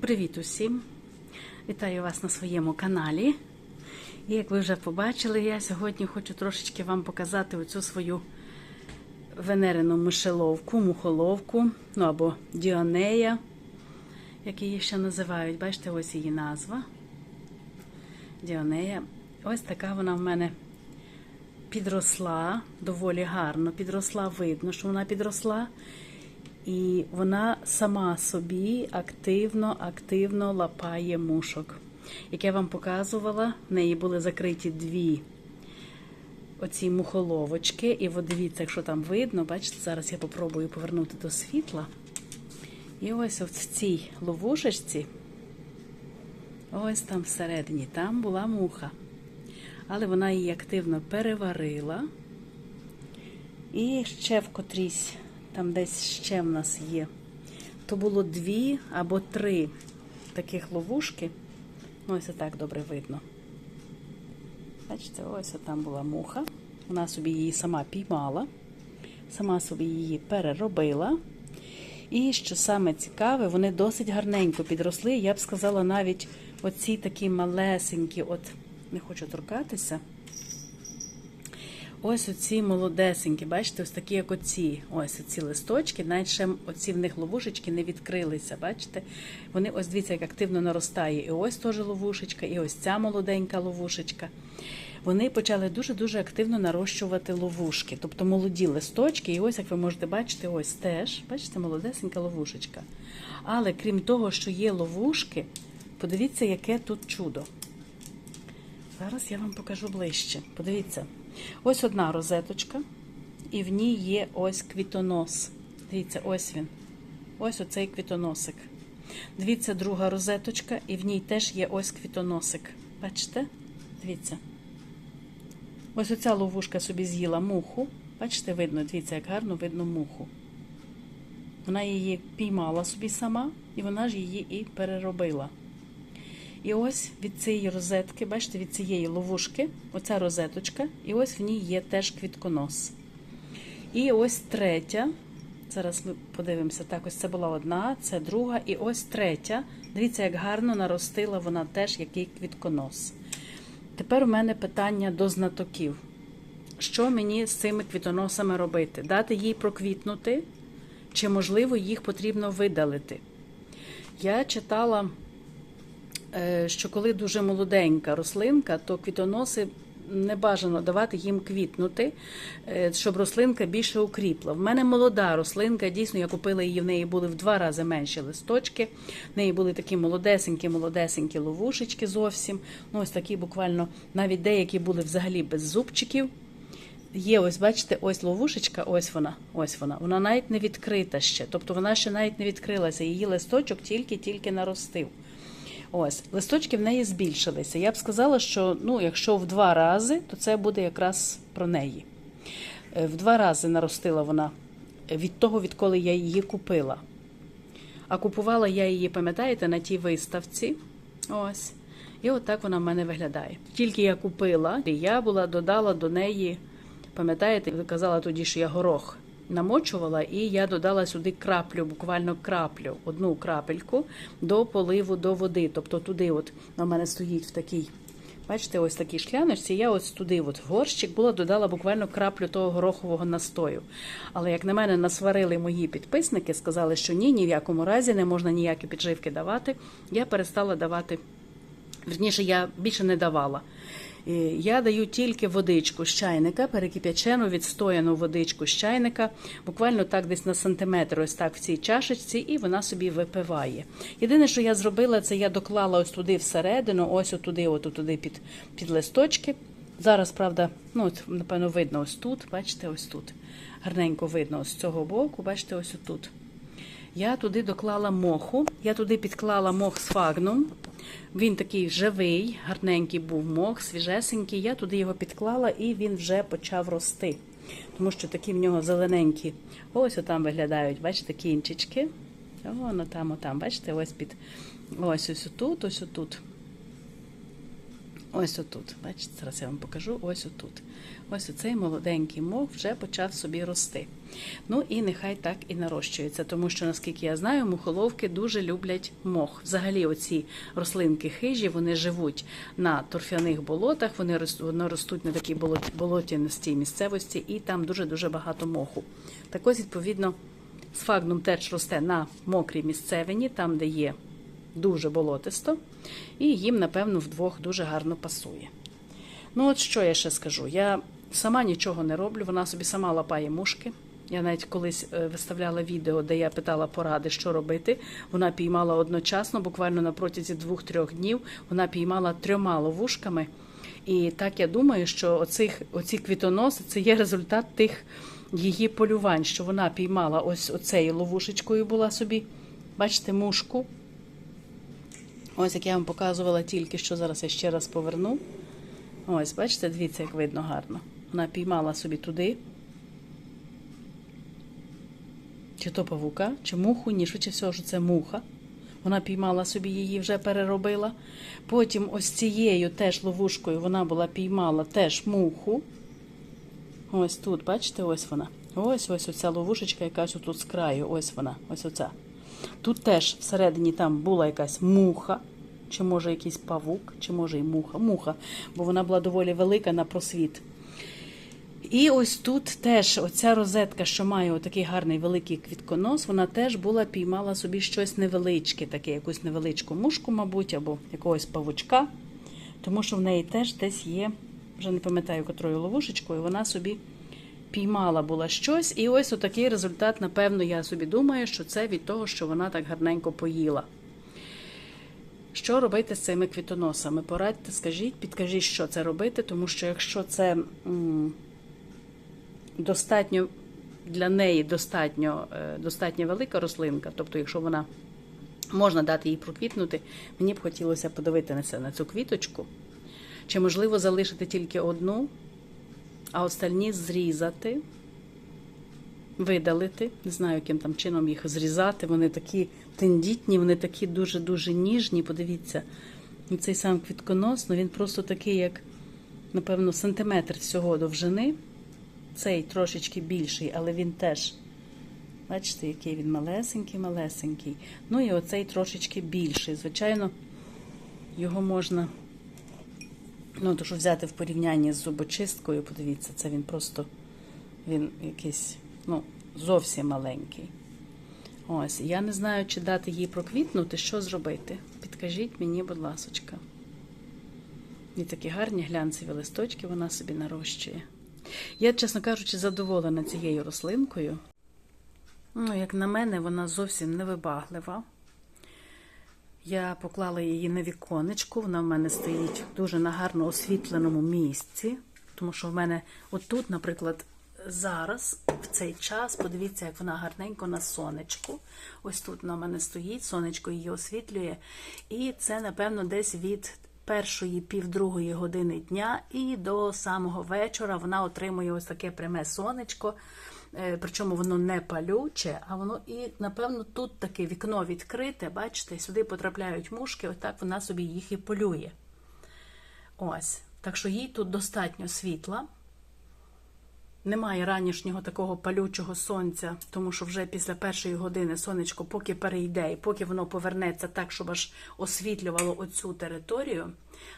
Привіт усім! Вітаю вас на своєму каналі. І як ви вже побачили, я сьогодні хочу трошечки вам показати оцю свою венерину мишеловку, мухоловку, ну або діонея, як її ще називають. Бачите, ось її назва. Діонея. Ось така вона в мене підросла, доволі гарно підросла, видно, що вона підросла. І вона сама собі активно, активно лапає мушок. Як я вам показувала, в неї були закриті дві оці мухоловочки. І от дивіться, якщо там видно, бачите, зараз я попробую повернути до світла. І ось в цій ловушечці, ось там всередині, там була муха. Але вона її активно переварила. І ще в котрійсь там десь ще в нас є, то було дві або три таких ловушки. Ну, ось так добре видно. Бачите, ось там була муха. Вона собі її сама піймала, сама собі її переробила. І що саме цікаве, вони досить гарненько підросли. Я б сказала, навіть оці такі малесенькі, от не хочу торкатися. Ось оці молодесенькі, бачите, ось такі, як оці. Ось оці листочки, навіть ще оці в них ловушечки не відкрилися. Бачите? Вони ось дивіться, як активно наростає. І ось теж ловушечка, і ось ця молоденька ловушечка. Вони почали дуже-дуже активно нарощувати ловушки, тобто молоді листочки. І ось, як ви можете бачити, ось теж, бачите, молодесенька ловушечка. Але крім того, що є ловушки, подивіться, яке тут чудо. Зараз я вам покажу ближче. Подивіться. Ось одна розеточка, і в ній є ось квітонос. Дивіться, ось він. Ось оцей квітоносик. Дивіться, друга розеточка, і в ній теж є ось квітоносик. Бачите? Дивіться. Ось оця ловушка собі з'їла муху. Бачите, видно, дивіться, як гарно видно муху. Вона її піймала собі сама, і вона ж її і переробила. І ось від цієї розетки, бачите, від цієї ловушки, оця розеточка, і ось в ній є теж квітконос. І ось третя. Зараз ми подивимося, так, ось це була одна, це друга, і ось третя. Дивіться, як гарно наростила вона теж який квітконос. Тепер у мене питання до знатоків. Що мені з цими квітоносами робити? Дати їй проквітнути, чи, можливо, їх потрібно видалити? Я читала що коли дуже молоденька рослинка, то квітоноси не бажано давати їм квітнути, щоб рослинка більше укріпла. В мене молода рослинка, дійсно, я купила її, в неї були в два рази менші листочки. В неї були такі молодесенькі-молодесенькі ловушечки зовсім. Ну, ось такі буквально, навіть деякі були взагалі без зубчиків. Є, ось, бачите, ось ловушечка, ось вона, ось вона. Вона навіть не відкрита ще. Тобто вона ще навіть не відкрилася. Її листочок тільки-тільки наростив. Ось, листочки в неї збільшилися. Я б сказала, що ну, якщо в два рази, то це буде якраз про неї. В два рази наростила вона від того, відколи я її купила. А купувала я її, пам'ятаєте, на тій виставці. Ось. І от так вона в мене виглядає. Тільки я купила, я була додала до неї, пам'ятаєте, казала тоді, що я горох намочувала, і я додала сюди краплю, буквально краплю, одну крапельку до поливу до води. Тобто туди, от на мене стоїть в такій, бачите, ось такій шкляночці. Я ось туди, от горщик, була додала буквально краплю того горохового настою. Але як на мене насварили мої підписники, сказали, що ні, ні в якому разі не можна ніякі підживки давати. Я перестала давати. Верніше, я більше не давала. Я даю тільки водичку з чайника, перекип'ячену, відстояну водичку з чайника, буквально так десь на сантиметр, ось так в цій чашечці, і вона собі випиває. Єдине, що я зробила, це я доклала ось туди всередину, ось туди, от туди під, під листочки. Зараз, правда, ну, от, напевно, видно ось тут, бачите, ось тут. Гарненько видно ось з цього боку, бачите, ось тут. Я туди доклала моху, я туди підклала мох з фагном. Він такий живий, гарненький був мох, свіжесенький. Я туди його підклала і він вже почав рости. Тому що такі в нього зелененькі. Ось отам виглядають, бачите, кінчички. Воно там, отам, бачите, ось під ось ось тут, ось тут. Ось отут. Бачите, зараз я вам покажу. Ось отут. Ось оцей молоденький мох вже почав собі рости. Ну і нехай так і нарощується, тому що, наскільки я знаю, мухоловки дуже люблять мох. Взагалі, оці рослинки хижі, вони живуть на торфяних болотах, вони ростуть на такій болот- болотянистій місцевості, і там дуже-дуже багато моху. Так ось, відповідно, сфагнум теж росте на мокрій місцевині, там, де є дуже болотисто, і їм, напевно, вдвох дуже гарно пасує. Ну, от що я ще скажу? Я сама нічого не роблю, вона собі сама лапає мушки. Я навіть колись е, виставляла відео, де я питала поради, що робити. Вона піймала одночасно, буквально на протязі двох-трьох днів, вона піймала трьома ловушками. І так я думаю, що оцих, оці квітоноси це є результат тих її полювань, що вона піймала ось оцею ловушечкою була собі. Бачите, мушку. Ось як я вам показувала тільки що зараз я ще раз поверну. Ось, бачите, дивіться, як видно гарно. Вона піймала собі туди. Чи то павука, чи муху, ні, швидше всього, що це муха. Вона піймала собі її, вже переробила. Потім ось цією теж ловушкою вона була піймала теж муху. Ось тут, бачите, ось вона. Ось ось оця ловушечка, якась отут з краю. Ось вона, ось оця. Тут теж всередині там була якась муха, чи може якийсь павук, чи може і муха. Муха, бо вона була доволі велика на просвіт. І ось тут теж оця розетка, що має отакий гарний великий квітконос, вона теж була піймала собі щось невеличке, таке, якусь невеличку мушку, мабуть, або якогось павучка, тому що в неї теж десь є, вже не пам'ятаю, котрою ловушечкою, вона собі піймала була щось. І ось отакий результат, напевно, я собі думаю, що це від того, що вона так гарненько поїла. Що робити з цими квітоносами? Порадьте, скажіть, підкажіть, що це робити, тому що якщо це достатньо для неї достатньо, е, достатньо велика рослинка, тобто, якщо вона можна дати їй проквітнути, мені б хотілося подивитися на цю квіточку. Чи можливо залишити тільки одну, а остальні зрізати, видалити. Не знаю, яким там чином їх зрізати. Вони такі тендітні, вони такі дуже-дуже ніжні. Подивіться, цей сам квітконос, ну він просто такий, як, напевно, сантиметр всього довжини. Цей трошечки більший, але він теж. Бачите, який він малесенький-малесенький. Ну і оцей трошечки більший. Звичайно, його можна. Ну, то що взяти в порівнянні з зубочисткою, подивіться, це він просто він якийсь, ну, зовсім маленький. Ось, я не знаю, чи дати їй проквітнути, що зробити. Підкажіть мені, будь ласочка. І такі гарні глянцеві листочки вона собі нарощує. Я, чесно кажучи, задоволена цією рослинкою. Ну, як на мене, вона зовсім невибаглива. Я поклала її на віконечку, вона в мене стоїть дуже на гарно освітленому місці, тому що в мене отут, наприклад, зараз, в цей час, подивіться, як вона гарненько на сонечку. Ось тут в мене стоїть, сонечко її освітлює. І це, напевно, десь від першої півдругої години дня і до самого вечора вона отримує ось таке пряме сонечко. Е, Причому воно не палюче, а воно і, напевно, тут таке вікно відкрите, бачите, сюди потрапляють мушки, отак вона собі їх і полює. Ось. Так що їй тут достатньо світла. Немає ранішнього такого палючого сонця, тому що вже після першої години сонечко, поки перейде і поки воно повернеться так, щоб аж освітлювало оцю територію,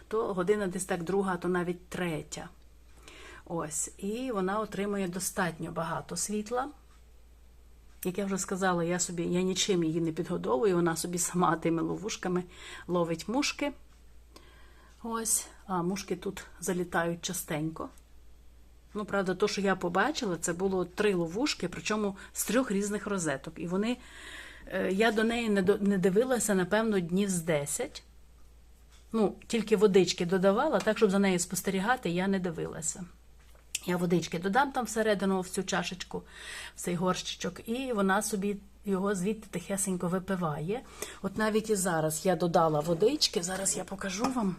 то година десь так друга, то навіть третя. Ось, і вона отримує достатньо багато світла. Як я вже сказала, я собі я нічим її не підгодовую, вона собі сама тими ловушками ловить мушки. Ось, а мушки тут залітають частенько. Ну, правда, то, що я побачила, це було три ловушки, причому з трьох різних розеток. І вони, е, я до неї не, дивилася, напевно, днів з 10. Ну, тільки водички додавала, так, щоб за нею спостерігати, я не дивилася. Я водички додам там всередину в цю чашечку, в цей горщичок, і вона собі його звідти тихесенько випиває. От навіть і зараз я додала водички, зараз я покажу вам.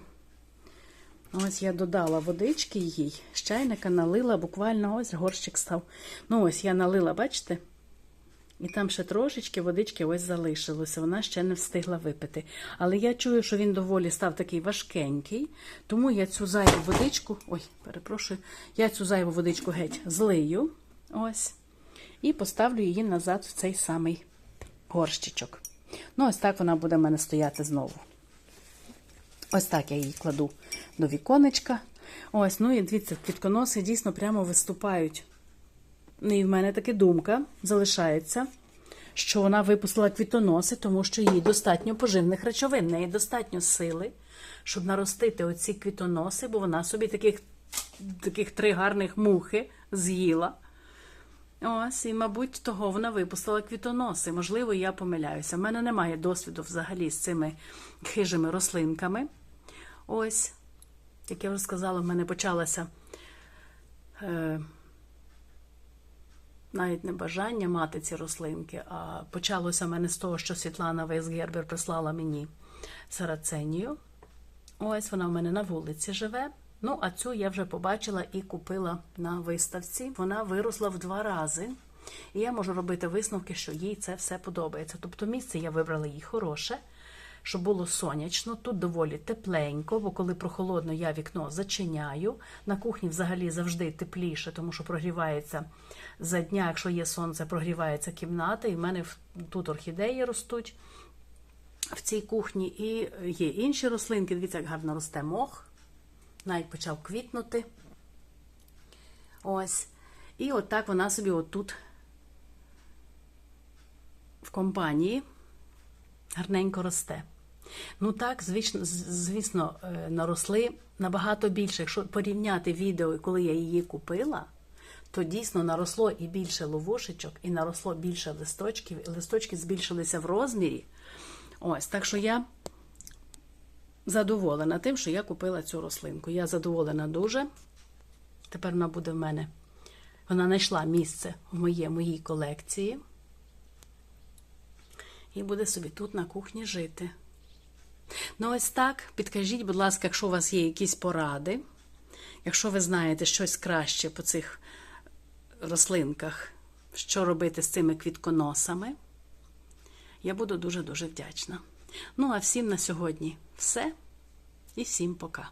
Ось я додала водички їй, з чайника налила, буквально ось горщик став. Ну, ось я налила, бачите? І там ще трошечки водички ось залишилося. Вона ще не встигла випити. Але я чую, що він доволі став такий важкенький, тому я цю зайву водичку, ой, перепрошую, я цю зайву водичку геть злию. Ось. І поставлю її назад в цей самий горщичок. Ну, ось так вона буде в мене стояти знову. Ось так я її кладу до віконечка. Ось, ну і дивіться, квітконоси дійсно прямо виступають. Ну, І в мене таки думка залишається, що вона випустила квітоноси, тому що їй достатньо поживних речовин, неї достатньо сили, щоб наростити оці квітоноси, бо вона собі таких, таких три гарних мухи з'їла. Ось, і, мабуть, того вона випустила квітоноси. Можливо, я помиляюся. У мене немає досвіду взагалі з цими хижими рослинками. Ось, як я вже сказала, в мене почалося е, навіть не бажання мати ці рослинки, а почалося в мене з того, що Світлана Вейсгербер прислала мені сараценію. Ось вона в мене на вулиці живе. Ну, а цю я вже побачила і купила на виставці. Вона виросла в два рази. І я можу робити висновки, що їй це все подобається. Тобто місце я вибрала їй хороше, щоб було сонячно. Тут доволі тепленько, бо коли прохолодно, я вікно зачиняю. На кухні взагалі завжди тепліше, тому що прогрівається за дня, якщо є сонце, прогрівається кімната. І в мене тут орхідеї ростуть в цій кухні. І є інші рослинки. Дивіться, як гарно росте мох. Навіть почав квітнути. Ось. І отак вона собі отут в компанії гарненько росте. Ну так, звісно, звісно, е, наросли набагато більше. Якщо порівняти відео, коли я її купила, то дійсно наросло і більше ловушечок, і наросло більше листочків, і листочки збільшилися в розмірі. Ось, так що я задоволена тим, що я купила цю рослинку. Я задоволена дуже. Тепер вона буде в мене. Вона знайшла місце в моє, моїй колекції. І буде собі тут на кухні жити. Ну, ось так. Підкажіть, будь ласка, якщо у вас є якісь поради, якщо ви знаєте щось краще по цих рослинках, що робити з цими квітконосами, я буду дуже-дуже вдячна. Ну, а всім на сьогодні все. І всім пока.